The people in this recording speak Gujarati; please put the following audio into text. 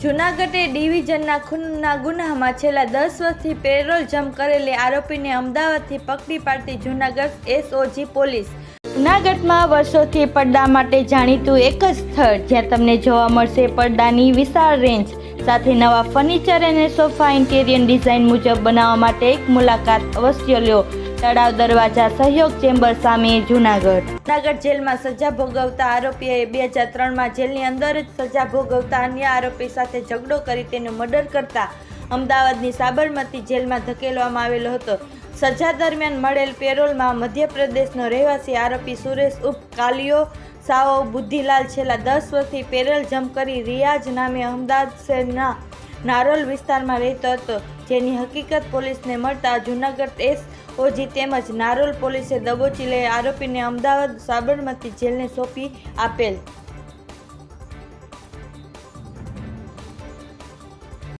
જૂનાગઢે ડિવિઝનના ખૂનના ગુનામાં છેલ્લા દસ વર્ષથી પેરોલ જમ કરેલી આરોપીને અમદાવાદથી પકડી પાડતી જૂનાગઢ એસઓજી પોલીસ. જૂનાગઢમાં વર્ષોથી પડદા માટે જાણીતું એક જ સ્થળ જ્યાં તમને જોવા મળશે પડદાની વિશાળ રેન્જ, સાથે નવા ફર્નિચર અને સોફા ઇન્ટેરિયર ડિઝાઇન મુજબ બનાવવા માટે એક મુલાકાત અવશ્ય લ્યો તળાવ દરવાજા સહયોગ ચેમ્બર સામે જૂનાગઢ. જૂનાગઢ જેલમાં સજા ભોગવતા આરોપીએ બે હજાર ત્રણમાં જેલની અંદર જ સજા ભોગવતા અન્ય આરોપી સાથે ઝઘડો કરી તેનું મર્ડર કરતા અમદાવાદની સાબરમતી જેલમાં ધકેલવામાં આવેલો હતો. સજા દરમિયાન મળેલ પેરોલમાં મધ્યપ્રદેશનો રહેવાસી આરોપી સુરેશ ઉપ કાલિયો સાઓ બુદ્ધિલાલ છેલ્લા દસ વર્ષથી પેરોલ જમ્પ કરી રિયાજ નામે અમદાવાદ શહેરના નારોલ વિસ્તારમાં રહેતો હતો જેની હકીકત પોલીસને મળતા જૂનાગઢ એસ ઓજી તેમજ નારોલ પોલીસે દબોચી લઈ આરોપીને અમદાવાદ સાબરમતી જેલને સોંપી આપેલ.